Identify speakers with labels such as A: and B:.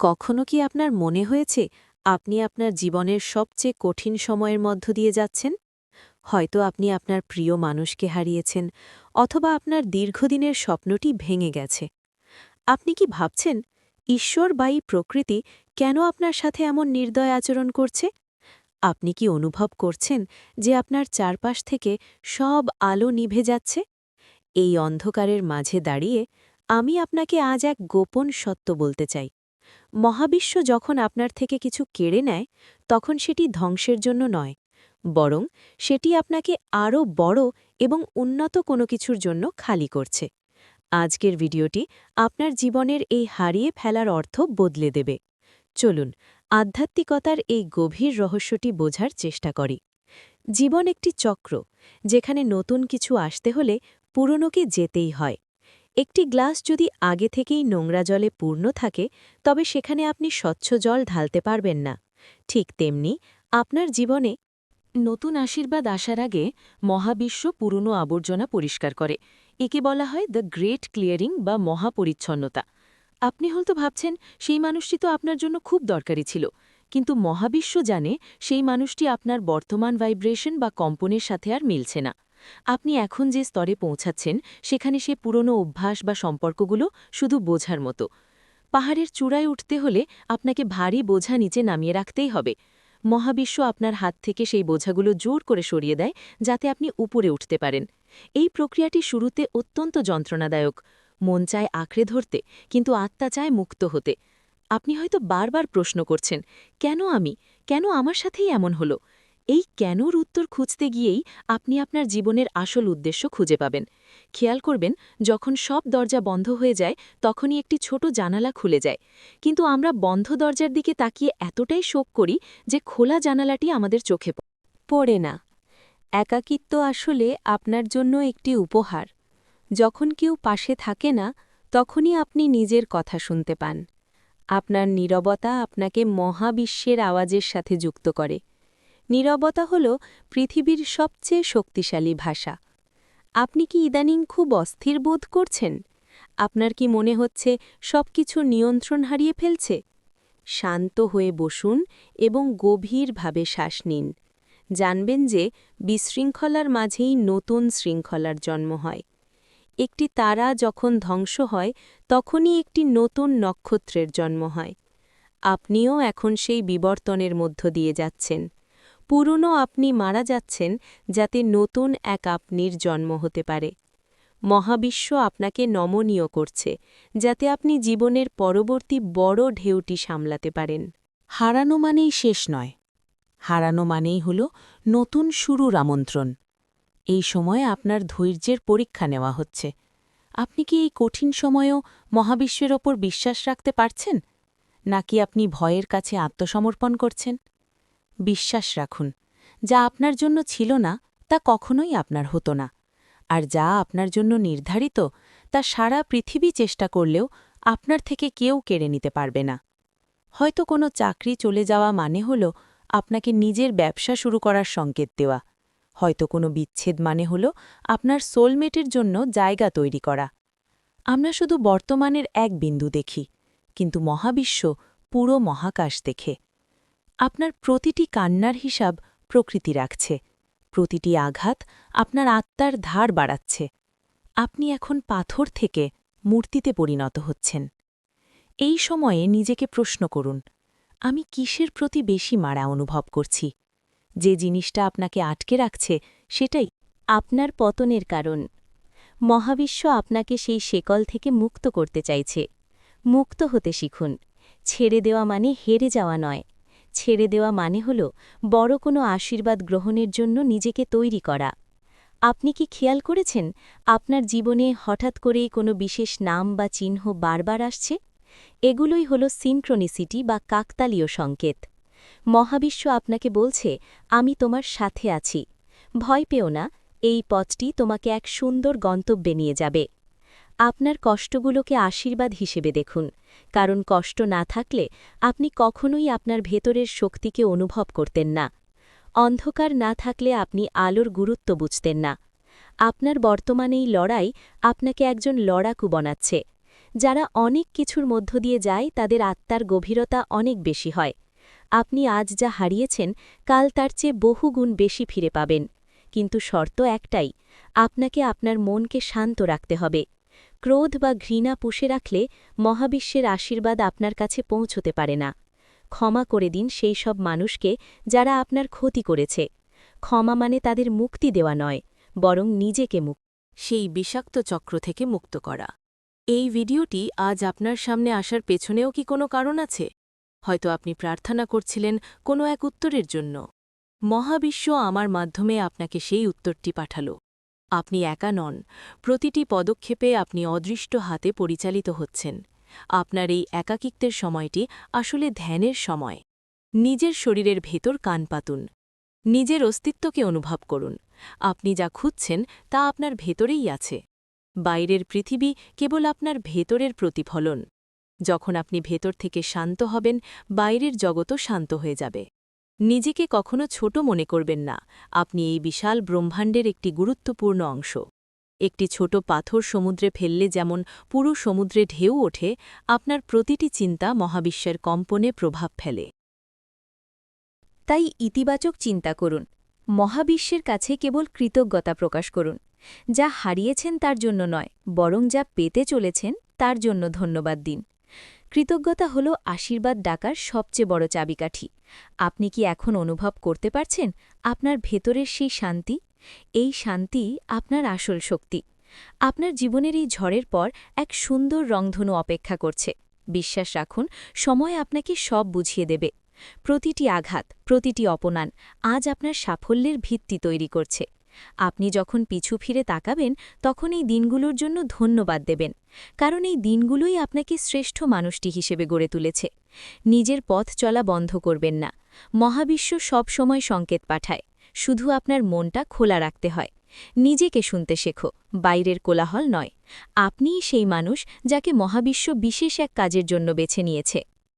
A: কখনো কি আপনার মনে হয়েছে আপনি আপনার জীবনের সবচেয়ে কঠিন সময়ের মধ্য দিয়ে যাচ্ছেন? হয়তো আপনি আপনার প্রিয় মানুষকে হারিয়েছেন অথবা আপনার দীর্ঘদিনের স্বপ্নটি ভেঙে গেছে। আপনি কি ভাবছেন, ঈশ্বর বা প্রকৃতি কেন আপনার সাথে এমন নির্দয় আচরণ করছে? আপনি কি অনুভব করছেন যে আপনার চারপাশ থেকে সব আলো নিভে যাচ্ছে? এই অন্ধকারের মাঝে দাঁড়িয়ে আমি আপনাকে আজ এক গোপন সত্য বলতে চাই। মহাবিশ্ব যখন আপনার থেকে কিছু কেড়ে নেয়, তখন সেটি ধ্বংসের জন্য নয়, বরং সেটি আপনাকে আরও বড় এবং উন্নত কোনো কিছুর জন্য খালি করছে। আজকের ভিডিওটি আপনার জীবনের এই হারিয়ে ফেলার অর্থ বদলে দেবে। চলুন, আধ্যাত্মিকতার এই গভীর রহস্যটি বোঝার চেষ্টা করি। জীবন একটি চক্র, যেখানে নতুন কিছু আসতে হলে পুরনোকে যেতেই হয়। একটি গ্লাস যদি আগে থেকেই নোংরা জলে পূর্ণ থাকে, তবে সেখানে আপনি স্বচ্ছ জল ঢালতে পারবেন না। ঠিক তেমনি আপনার জীবনে নতুন আশীর্বাদ আসার আগে মহাবিশ্ব পুরনো আবর্জনা পরিষ্কার করে। একে বলা হয় দ্য গ্রেট ক্লিয়ারিং বা মহাপরিচ্ছন্নতা। আপনি হয়তো ভাবছেন, সেই মানুষটি তো আপনার জন্য খুব দরকারি ছিল। কিন্তু মহাবিশ্ব জানে সেই মানুষটি আপনার বর্তমান ভাইব্রেশন বা কম্পনের সাথে আর মিলছে না। আপনি এখন যে স্তরে পৌঁছাচ্ছেন, সেখানে সে পুরনো অভ্যাস বা সম্পর্কগুলো শুধু বোঝার মতো। পাহাড়ের চূড়ায় উঠতে হলে আপনাকে ভারী বোঝা নিচে নামিয়ে রাখতেই হবে। মহাবিশ্ব আপনার হাত থেকে সেই বোঝাগুলো জোর করে সরিয়ে দেয়, যাতে আপনি উপরে উঠতে পারেন। এই প্রক্রিয়াটি শুরুতে অত্যন্ত যন্ত্রণাদায়ক। মন চায় আঁকড়ে ধরতে, কিন্তু আত্মা চায় মুক্ত হতে। আপনি হয়তো বারবার প্রশ্ন করছেন, কেন আমি? কেন আমার সাথেই এমন হলো? এই কেনর উত্তর খুঁজতে গিয়েই আপনি আপনার জীবনের আসল উদ্দেশ্য খুঁজে পাবেন। খেয়াল করবেন, যখন সব দরজা বন্ধ হয়ে যায়, তখনই একটি ছোট জানালা খুলে যায়। কিন্তু আমরা বন্ধ দরজার দিকে তাকিয়ে এতটাই শোক করি যে খোলা জানালাটি আমাদের চোখে পড়ে। না। একাকিত্ব আসলে আপনার জন্য একটি উপহার। যখন কেউ পাশে থাকে না, তখনই আপনি নিজের কথা শুনতে পান। আপনার নীরবতা আপনাকে মহাবিশ্বের আওয়াজের সাথে যুক্ত করে। নীরবতা হল পৃথিবীর সবচেয়ে শক্তিশালী ভাষা। আপনি কি ইদানিং খুব অস্থির বোধ করছেন? আপনার কি মনে হচ্ছে সবকিছু নিয়ন্ত্রণ হারিয়ে ফেলছে? শান্ত হয়ে বসুন এবং গভীরভাবে শ্বাস নিন। জানবেন যে বিশৃঙ্খলার মাঝেই নতুন শৃঙ্খলার জন্ম হয়। একটি তারা যখন ধ্বংস হয়, তখনই একটি নতুন নক্ষত্রের জন্ম হয়। আপনিও এখন সেই বিবর্তনের মধ্য দিয়ে যাচ্ছেন। পুরনো আপনি মারা যাচ্ছেন যাতে নতুন এক আপনির জন্ম হতে পারে। মহাবিশ্ব আপনাকে নমনীয় করছে, যাতে আপনি জীবনের পরবর্তী বড় ঢেউটি সামলাতে পারেন।
B: হারানো মানেই শেষ নয়। হারানো মানেই হল নতুন শুরুর আমন্ত্রণ। এই সময়ে আপনার ধৈর্যের পরীক্ষা নেওয়া হচ্ছে। আপনি কি এই কঠিন সময়েও মহাবিশ্বের ওপর বিশ্বাস রাখতে পারছেন? নাকি আপনি ভয়ের কাছে আত্মসমর্পণ করছেন? বিশ্বাস রাখুন, যা আপনার জন্য ছিল না, তা কখনোই আপনার হতো না। আর যা আপনার জন্য নির্ধারিত, তা সারা পৃথিবী চেষ্টা করলেও আপনার থেকে কেউ কেড়ে নিতে পারবে না। হয়তো কোনো চাকরি চলে যাওয়া মানে হল আপনাকে নিজের ব্যবসা শুরু করার সংকেত দেওয়া। হয়তো কোনো বিচ্ছেদ মানে হল আপনার সোলমেটের জন্য জায়গা তৈরি করা। আমরা শুধু বর্তমানের এক বিন্দু দেখি, কিন্তু মহাবিশ্ব পুরো মহাকাশ দেখে। আপনার প্রতিটি কান্নার হিসাব প্রকৃতি রাখছে। প্রতিটি আঘাত আপনার আত্মার ধার বাড়াচ্ছে। আপনি এখন পাথর থেকে মূর্তিতে পরিণত হচ্ছেন। এই সময়ে নিজেকে প্রশ্ন করুন, আমি কিসের প্রতি বেশি মারা অনুভব করছি? যে জিনিসটা আপনাকে আটকে রাখছে, সেটাই
A: আপনার পতনের কারণ। মহাবিশ্ব আপনাকে সেই শেকল থেকে মুক্ত করতে চাইছে। মুক্ত হতে শিখুন। ছেড়ে দেওয়া মানে হেরে যাওয়া নয়। ছেড়ে দেওয়া মানে হল বড় কোনো আশীর্বাদ গ্রহণের জন্য নিজেকে তৈরি করা। আপনি কি খেয়াল করেছেন আপনার জীবনে হঠাৎ করেই কোনো বিশেষ নাম বা চিহ্ন বারবার আসছে? এগুলোই হল সিনক্রোনিসিটি বা কাকতালীয় সংকেত। মহাবিশ্ব আপনাকে বলছে, আমি তোমার সাথে আছি। ভয় পেও না, এই পথটি তোমাকে এক সুন্দর গন্তব্যে নিয়ে যাবে। আপনার কষ্টগুলোকে আশীর্বাদ হিসেবে দেখুন, কারণ কষ্ট না থাকলে আপনি কখনোই আপনার ভেতরের শক্তিকে অনুভব করতেন না। অন্ধকার না থাকলে আপনি আলোর গুরুত্ব বুঝতেন না। আপনার বর্তমানে এই লড়াই আপনাকে একজন লড়াকু বনাচ্ছে। যারা অনেক কিছুর মধ্য দিয়ে যায়, তাদের আত্মার গভীরতা অনেক বেশি হয়। আপনি আজ যা হারিয়েছেন, কাল তার চেয়ে বহুগুণ বেশি ফিরে পাবেন। কিন্তু শর্ত একটাই, আপনাকে আপনার মনকে শান্ত রাখতে হবে। ক্রোধ বা ঘৃণা পুষে রাখলে মহাবিশ্বের আশীর্বাদ আপনার কাছে পৌঁছতে পারে না। ক্ষমা করে দিন সেই সব মানুষকে যারা আপনার ক্ষতি করেছে। ক্ষমা মানে তাদের মুক্তি দেওয়া নয়, বরং নিজেকে মুক্তি, সেই বিষাক্ত চক্র থেকে মুক্ত করা। এই ভিডিওটি আজ আপনার সামনে আসার পেছনেও কি কোনো কারণ আছে? হয়তো আপনি প্রার্থনা করছিলেন কোনো এক উত্তরের জন্য। মহাবিশ্ব আমার মাধ্যমে আপনাকে সেই উত্তরটি পাঠাল। আপনি একা নন। প্রতিটি পদক্ষেপে আপনি অদৃষ্ট হাতে পরিচালিত হচ্ছেন। আপনার এই একাকিত্বের সময়টি আসলে ধ্যানের সময়। নিজের শরীরের ভেতর কান পাতুন। নিজের অস্তিত্বকে অনুভব করুন। আপনি যা খুঁজছেন তা আপনার ভেতরেই আছে। বাইরের পৃথিবী কেবল আপনার ভেতরের প্রতিফলন। যখন আপনি ভেতর থেকে শান্ত হবেন, বাইরের জগতও শান্ত হয়ে যাবে। নিজেকে কখনো ছোট মনে করবেন না। আপনি এই বিশাল ব্রহ্মাণ্ডের একটি গুরুত্বপূর্ণ অংশ। একটি ছোট পাথর সমুদ্রে ফেললে যেমন পুরো সমুদ্রে ঢেউ ওঠে, আপনার প্রতিটি চিন্তা মহাবিশ্বের কম্পনে প্রভাব ফেলে। তাই ইতিবাচক চিন্তা করুন। মহাবিশ্বের কাছে কেবল কৃতজ্ঞতা প্রকাশ করুন। যা হারিয়েছেন তার জন্য নয়, বরং যা পেতে চলেছেন তার জন্য ধন্যবাদ দিন। কৃতজ্ঞতা হল আশীর্বাদ ডাকার সবচেয়ে বড় চাবিকাঠি। আপনি কি এখন অনুভব করতে পারছেন আপনার ভেতরের সেই শান্তি? এই শান্তি আপনার আসল শক্তি। আপনার জীবনের এই ঝড়ের পর এক সুন্দর রংধনু অপেক্ষা করছে। বিশ্বাস রাখুন, সময় আপনাকে সব বুঝিয়ে দেবে। প্রতিটি আঘাত, প্রতিটি অপমান আজ আপনার সাফল্যের ভিত্তি তৈরি করছে। আপনি যখন পিছু ফিরে তাকাবেন, তখন এই দিনগুলোর জন্য ধন্যবাদ দেবেন, কারণ এই দিনগুলোই আপনাকে শ্রেষ্ঠ মানুষটি হিসেবে গড়ে তুলেছে। নিজের পথ চলা বন্ধ করবেন না। মহাবিশ্ব সব সময় সংকেত পাঠায়, শুধু আপনার মনটা খোলা রাখতে হয়। নিজেকে শুনতে শেখো, বাইরের কোলাহল নয়। আপনিই সেই মানুষ যাকে মহাবিশ্ব বিশেষ এক কাজের জন্য বেছে নিয়েছে।